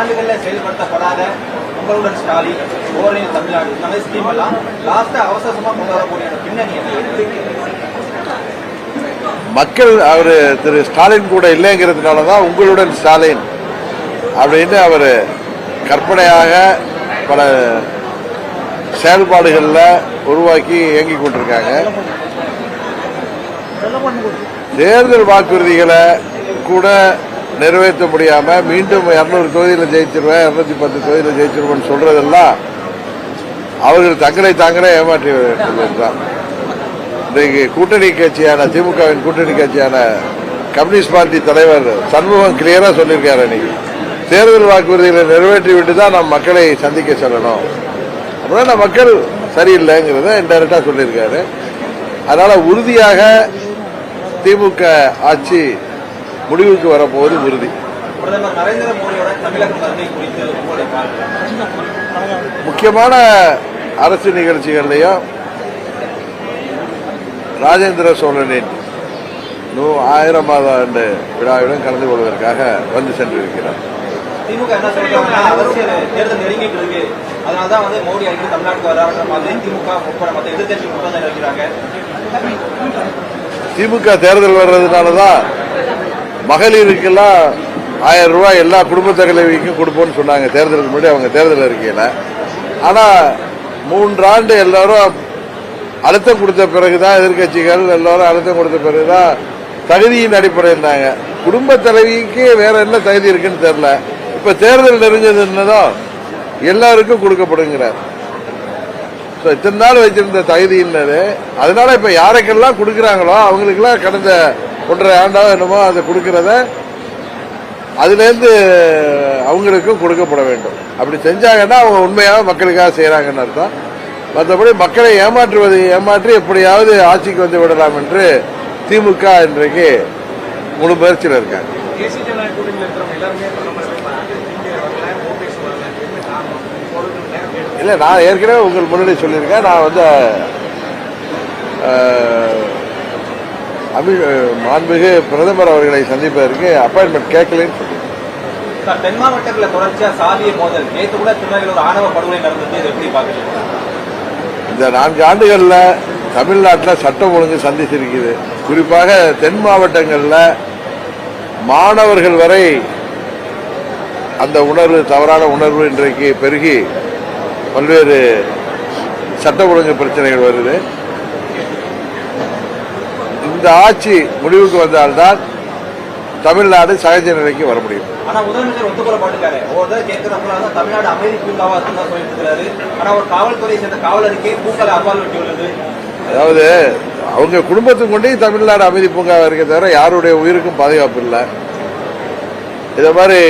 ஆண்டுகள்ல செயல்படுத்தப்படாத உங்களுடன் ஸ்டாலின் ஓரணியில் தமிழ்நாடு இந்த மாதிரி ஸ்கீம் எல்லாம் லாஸ்டா அவசரமா கொண்டு வரக்கூடிய பின்னணி மக்கள் அவர் திரு ஸ்டாலின் கூட இல்லைங்கிறதுனால தான் உங்களுடன் ஸ்டாலின் அப்படின்னு அவர் கற்பனையாக பல செயல்பாடுகளில் உருவாக்கி இயங்கி கொண்டிருக்காங்க. தேர்தல் வாக்குறுதிகளை கூட நிறைவேற்ற முடியாம மீண்டும் இருநூறு தொகுதியில் ஜெயிச்சிருவேன் இருநூத்தி பத்து தொகுதியில் ஜெயிச்சிருவேன் சொல்றதெல்லாம் அவர்கள் தங்களை தாங்களே ஏமாற்றி கொண்டிருக்கிறார் இன்றைக்கு கூட்டணி கட்சியான திமுகவின் கூட்டணி கட்சியான கம்யூனிஸ்ட் பார்ட்டி தலைவர் சண்முகம் கிளியரா சொல்லியிருக்காரு அன்னைக்கு. தேர்தல் வாக்குறுதிகளை நிறைவேற்றி விட்டு தான் நாம் மக்களை சந்திக்க செல்லணும். அப்படின்னா மக்கள் சரியில்லைங்கிறத இன்டைரக்டா சொல்லியிருக்காரு. அதனால உறுதியாக திமுக ஆட்சி முடிவுக்கு வரப்போவது உறுதி. முக்கியமான அரசு நிகழ்ச்சிகள்லையும் ராஜேந்திர சோழனின் நூ ஆயிரமாவது ஆண்டு விழாவிலும் கலந்து கொள்வதற்காக வந்து சென்றிருக்கிறார். திமுக என்ன சொல்றாங்கன்னா அரசியல் தேர்தல் நெருங்கிட்டு இருக்கு. அதனாலதான் வந்து மோடி அடிக்கடி தமிழ்நாட்டுக்கு வராத மாதிரி திமுக உட்பட மற்ற எதிர்கட்சி குற்றச்சாட்டு வைக்கிறாங்க திமுக தேர்தல் வர்றதுனால தான் மகளிருக்கெல்லாம் ஆயிரம் ரூபாய் எல்லா குடும்ப தலைவிக்கும் கொடுப்போம்னு சொன்னாங்க. தேர்தலுக்கு முன்னாடி அவங்க தேர்தல் அறிக்கையில். ஆனால் மூன்றாண்டு எல்லாரும் அழுத்தம் கொடுத்த பிறகுதான் எதிர்க்கட்சிகள் எல்லாரும் அழுத்தம் கொடுத்த பிறகுதான் தகுதியின் அடிப்படையில்னாங்க குடும்ப தலைவிக்கு வேற என்ன தகுதி இருக்குன்னு தெரியல. இப்ப தேர்தல் நெருஞ்சதுன்னதும் எல்லாருக்கும் கொடுக்கப்படுங்கிறார். ஸோ இத்தனை நாள் வச்சிருந்த என்னது? அதனால இப்ப யாருக்கெல்லாம் கொடுக்குறாங்களோ அவங்களுக்கெல்லாம் கடந்த ஒன்றரை ஆண்டாக என்னமோ அதை கொடுக்கறத அதுலேருந்து அவங்களுக்கும் கொடுக்கப்பட வேண்டும். அப்படி செஞ்சாங்கன்னா அவங்க உண்மையாக மக்களுக்காக செய்கிறாங்கன்னு அர்த்தம். மற்றபடி மக்களை ஏமாற்றுவது ஏமாற்றி எப்படியாவது ஆட்சிக்கு வந்து விடலாம் என்று திமுக இன்றைக்கு முழு முயற்சியில் இருக்காங்க. இல்லை. நான் ஏற்கனவே உங்கள் முன்னாடி சொல்லியிருக்கேன். நான் வந்து அஹ், அமி மாண்புமிகு பிரதமர் அவர்களை சந்திப்பதற்கு அப்பாயின்மெண்ட் கேட்கலன்னு சொல்லியிருக்கேன் சார் தென் மாவட்டங்களில் தொடர்ச்சியா சாதிய மோதல் நேற்று கூட திருநெல்வேலியில் ஒரு ஆணவ படுகொலை நடந்தது. இதை எப்படி பாக்குறீங்க இந்த நான்கு ஆண்டுகள்ல தமிழ்நாட்டில் சட்டம் ஒழுங்கு சந்திச்சிருக்குது. குறிப்பாக தென் மாவட்டங்களில் மாணவர்கள் வரை அந்த உணர்வு தவறான உணர்வு இன்றைக்கு பெருகி பல்வேறு சட்ட ஒழுங்கு பிரச்சனைகள் வருது. இந்த ஆட்சி முடிவுக்கு வந்தால்தான் தமிழ்நாடு சகஜ நிலைக்கு வர முடியும். அதாவது அவங்க குடும்பத்துக்கு கொண்டே தமிழ்நாடு அமைதி பூங்காவா இருக்க தவிர யாருடைய உயிருக்கும் பாதுகாப்பு இல்லை. இதை மாதிரி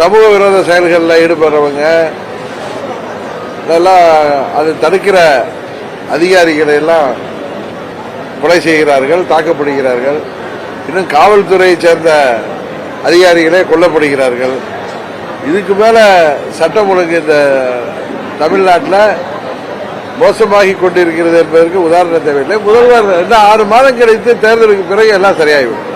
சமூக விரோத செயல்களில் ஈடுபடுறவங்க இதெல்லாம் அது தடுக்கிற அதிகாரிகளை எல்லாம் கொலை செய்கிறார்கள் தாக்கப்படுகிறார்கள். இன்னும் காவல்துறையை சேர்ந்த அதிகாரிகளே கொல்லப்படுகிறார்கள். இதுக்கு மேலே சட்டம் ஒழுங்கு இந்த தமிழ்நாட்டில் மோசமாகி கொண்டிருக்கிறது என்பதற்கு உதாரணம் தேவையில்லை. முதல்வர் இன்னும் ஆறு மாதம் கழித்து தேர்தலுக்கு பிறகு எல்லாம் சரியாகிவிடும்.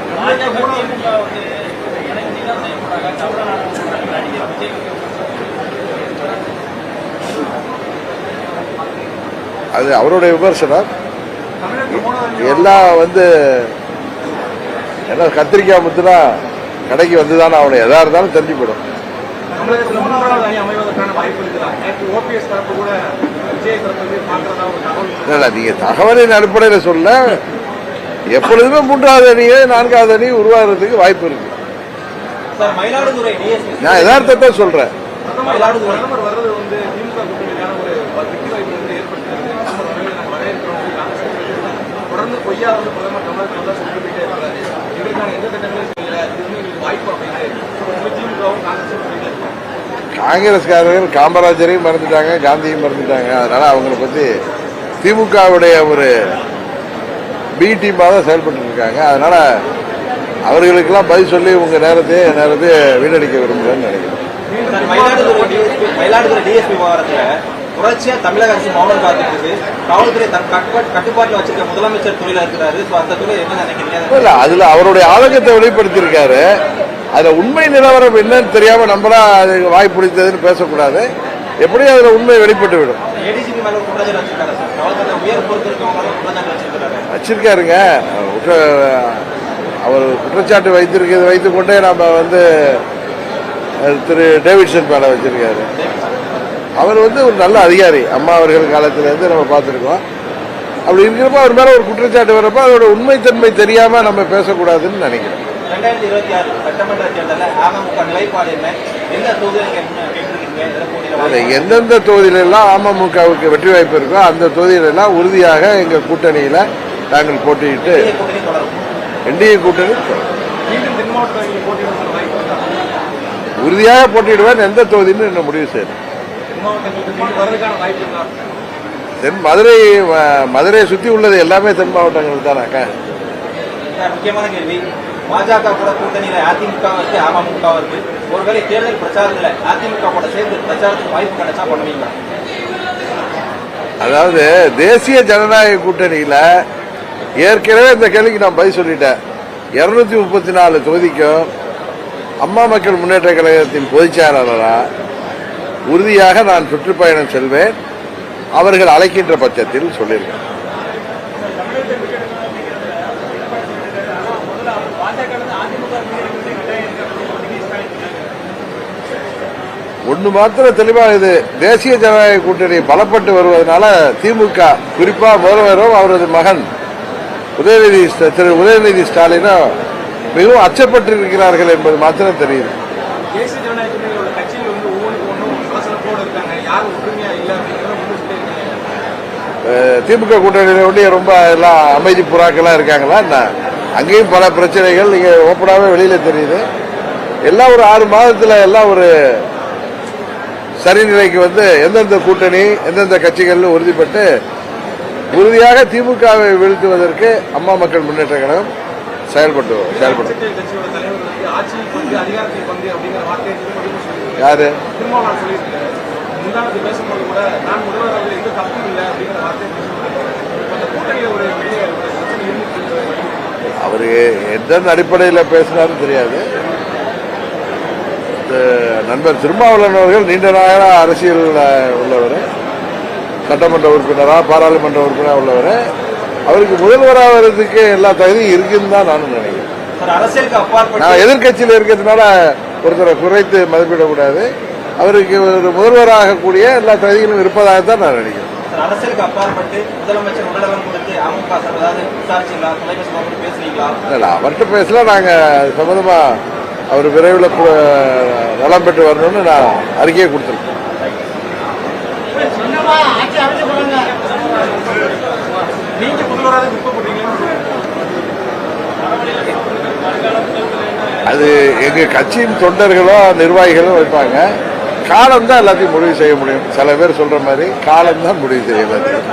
அது அவருடைய விமர்சனம். எல்லாம் வந்து எல்லாம் கத்திரிக்காய் முத்துனா கடைக்கு வந்துதானே அவனை எதா இருந்தாலும் தெரிஞ்சு போயிடும் நீங்க தகவலின் அடிப்படையில் சொல்ல எப்பொழுதுமே மூன்றாவது அணியே நான்காவது அணி உருவாகிறதுக்கு வாய்ப்பு இருக்கு. சார் மயிலாடுதுறை டிஎஸ்பி நான் யதார்த்தத்தை சொல்றேன் பிரதமர் மயிலாடுதுறை. பிரதமர் வர்றது வந்து திமுக கூட்டணிக்கான ஒரு வெற்றி வாய்ப்பு வந்து ஏற்படுத்துகிறது பிரதமர் வரவே நாங்கள் வரவேற்கிறோம் அப்படின்னு காங்கிரஸ் கட்சி பொய்யா வந்து பிரதமர் தமிழகத்தில் தான் சொல்லிட்டு போயிட்டே இருக்கிறாரு எங்களுக்கான எந்த திட்டங்களும் செய்யல. இது வந்து எங்களுக்கு வாய்ப்பு அப்படின்னு திமுகவும் காங்கிரஸும் சொல்லிட்டு இருக்காங்க காங்கிரஸ்காரர்கள் காமராஜரையும் மறந்துட்டாங்க காந்தியும் மறந்துட்டாங்க. அதனால அவங்கள பத்தி திமுகவுடைய ஒரு பி டீமாக தான் செயல்பட்டு இருக்காங்க. அதனால அவர்களுக்கெல்லாம் பதில் சொல்லி உங்க நேரத்தை நேரத்தை வீணடிக்க விரும்புகிறேன்னு நினைக்கிறேன். மயிலாடுதுறை டிஎஸ்பி விவகாரத்துல தொடர்ச்சியா தமிழக அரசு மௌனம் காத்துட்டு காவல்துறை தன் கட்டுப்பாட்டு கட்டுப்பாட்டில் வச்சிருக்க முதலமைச்சர் துறையில இருக்கிறாரு. அந்த துறை என்ன நினைக்கிறீங்க? இல்ல அதுல அவருடைய ஆதங்கத்தை வெளிப்படுத்தியிருக்காரு. அதுல உண்மை நிலவரம் என்னன்னு தெரியாம நம்மளா அது வாய் பிடித்ததுன்னு பேசக்கூடாது. எப்படியும் அதுல உண்மை வெளிப்பட்டு விடும் வச்சிருக்காருங்க. அவர் குற்றச்சாட்டு வைத்திருக்கிறது வைத்துக் கொண்டே நாம வந்து திரு டேவிட்சன் மேல வச்சிருக்காரு. அவர் வந்து ஒரு நல்ல அதிகாரி. அம்மா அவர்கள் காலத்துல இருந்து நம்ம பார்த்திருக்கோம். அப்படி இருக்கிறப்ப அவர் மேல ஒரு குற்றச்சாட்டு வரப்ப அதோட உண்மைத்தன்மை தெரியாம நம்ம பேசக்கூடாதுன்னு நினைக்கிறேன். ரெண்டாயிரத்தி இருபத்தி ஆறு சட்டமன்ற தேர்தலில் அமமுக நிலைப்பாடு என்ன? எந்த தொகுதியில் நீங்க கேட்டிருக்கீங்க? எதில் போட்டியிட அதுல வாய்ப்பு? எந்தெந்த தொகுதியில எல்லாம் அமமுகவுக்கு வெற்றி வாய்ப்பு இருக்கோ அந்த தொகுதியில எல்லாம் உறுதியாக எங்க கூட்டணியில நாங்கள் போட்டியிட்டு என்டிஏ கூட்டணி உறுதியாக போட்டியிடுவேன். எந்த தொகுதின்னு இன்னும் முடிவு செய்யணும் தென் மதுரை மதுரையை சுத்தி உள்ளது எல்லாமே தென் மாவட்டங்கள் தானாக்கா முக்கியமான கேள்வி. பாஜக கூட கூட்டணியில அதிமுக இருக்கு அமமுக இருக்கு ஒருவேளை தேர்தல் பிரச்சாரத்துல அதிமுக கூட சேர்ந்து பிரச்சாரத்துக்கு வாய்ப்பு கிடைச்சா பண்ணுவீங்களா? அதாவது தேசிய ஜனநாயக கூட்டணியில ஏற்கனவே இந்த கேள்விக்கு நான் பதில் சொல்லிட்டேன். இருநூத்தி முப்பத்தி நாலு தொகுதிக்கும் அம்மா மக்கள் முன்னேற்ற கழகத்தின் பொதுச் செயலாளரா உறுதியாக நான் சுற்றுப்பயணம் செல்வேன். அவர்கள் அழைக்கின்ற பட்சத்தில் சொல்லியிருக்கேன் ஒன்று மாத்திரம் தெளிவாக இது தேசிய ஜனநாயக கூட்டணி பலப்பட்டு வருவதனால திமுக குறிப்பாக முதல்வரும் அவரது மகன் உதயநிதி திரு உதயநிதி ஸ்டாலினும் மிகவும் அச்சப்பட்டிருக்கிறார்கள் என்பது மாத்திரம் தெரியுது. திமுக கூட்டணியில ஒட்டி ரொம்ப எல்லாம் அமைதி புறாக்கெல்லாம் இருக்காங்களா? என்ன? அங்கேயும் பல பிரச்சனைகள் இங்க ஓப்பனாவே வெளியில தெரியுது. எல்லாம் ஒரு ஆறு மாதத்துல எல்லாம் ஒரு சரிநிலைக்கு வந்து எந்தெந்த கூட்டணி எந்தெந்த கட்சிகள்னு உறுதிப்பட்டு உறுதியாக திமுகவை வீழ்த்துவதற்கு அம்மா மக்கள் முன்னேற்ற கழகம் செயல்பட்டு செயல்படும். யாரு? முந்தானத்து பேசும்போது கூட நான் முதல்வர் அவர்கள் எந்த தப்பும் இல்லை அப்படிங்கிற கூட்டணியில ஒரு பெரிய இருந்துட்டு அவரு எந்த அடிப்படையில் பேசினாரும் தெரியாது. நண்பர் திருமாவளவன் அவர்கள் நீண்ட நாள அரசியல் உள்ளவர். சட்டமன்ற உறுப்பினரா பாராளுமன்ற உறுப்பினரா உள்ளவர். அவருக்கு முதல்வராக வர்றதுக்கு எல்லா தகுதியும் இருக்குன்னு தான் நானும் நினைக்கிறேன். நான் எதிர்க்கட்சியில் இருக்கிறதுனால ஒருத்தரை குறைத்து மதிப்பிடக்கூடாது. அவருக்கு ஒரு முதல்வராக கூடிய எல்லா தகுதிகளும் இருப்பதாக தான் நான் நினைக்கிறேன். அரசியலுக்கு அப்பாற்பட்டு முதலமைச்சர் உடலவன் கொடுத்து அமமுக சார் ஏதாவது விசாரிச்சீங்களா? தொலைபேசி மூலம் பேசுனீங்களா? இல்ல அவர்கிட்ட பேசல. நாங்க அது சம்பந்தமா அவர் விரைவில் நலம் பெற்று வரணும்னு நான் அறிக்கையை கொடுத்துருக்கேன் அது எங்க கட்சியின் தொண்டர்களோ நிர்வாகிகளோ வைப்பாங்க. காலம் தான் எல்லாத்தையும் முடிவு செய்ய முடியும். சில பேர் சொல்ற மாதிரி காலம் தான் முடிவு செய்ய எல்லாத்தையும்.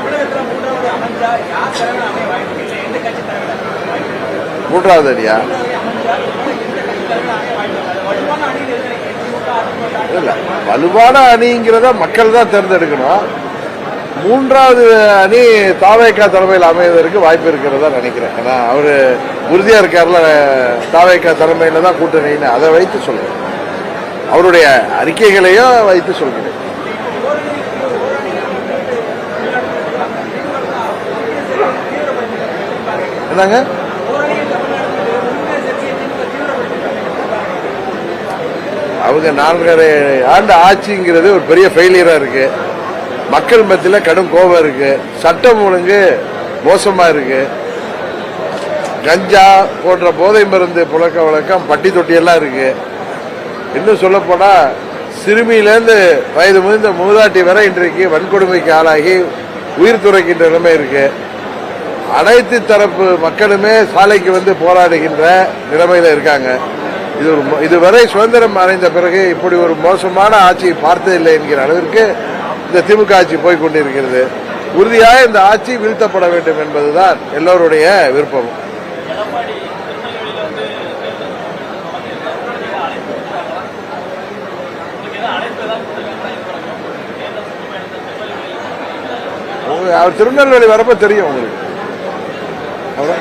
மூன்றாவது அணியா? இல்ல வலுவான அணிங்கிறத மக்கள் தான் தேர்ந்தெடுக்கணும். மூன்றாவது அணி தாவேக்கா தலைமையில் அமைவதற்கு வாய்ப்பு இருக்கிறதா நினைக்கிறேன். ஏன்னா அவரு உறுதியா இருக்கார்ல தாவேக்கா தலைமையில தான் கூட்டணின்னு. அதை வைத்து சொல்றேன். அவருடைய அறிக்கைகளையும் வைத்து சொல்கிறேன். என்னங்க? அவங்க நான்கரை ஆண்டு ஆட்சிங்கிறது ஒரு பெரிய ஃபெயிலியரா இருக்கு. மக்கள் மத்தியில் கடும் கோபம் இருக்கு. சட்டம் ஒழுங்கு மோசமா இருக்கு. கஞ்சா போன்ற போதை மருந்து புழக்க வழக்கம் பட்டி தொட்டியெல்லாம் இருக்குது இருக்கு. இன்னும் சொல்லப்போனால் சிறுமியிலேருந்து வயது முதிர்ந்த மூதாட்டி வரை இன்றைக்கு வன்கொடுமைக்கு ஆளாகி உயிர் துறைக்கின்ற நிலைமை இருக்கு. அனைத்து தரப்பு மக்களுமே சாலைக்கு வந்து போராடுகின்ற நிலைமையில இருக்காங்க. இது ஒரு இதுவரை சுதந்திரம் அடைந்த பிறகு இப்படி ஒரு மோசமான ஆட்சியை பார்த்ததில்லை என்கிற அளவிற்கு இந்த திமுக ஆட்சி போய்கொண்டிருக்கிறது உறுதியாக இந்த ஆட்சி வீழ்த்தப்பட வேண்டும் என்பதுதான் எல்லோருடைய விருப்பம். அவர் திருநெல்வேலி வரப்ப தெரியும் உங்களுக்கு. அவ்வளோ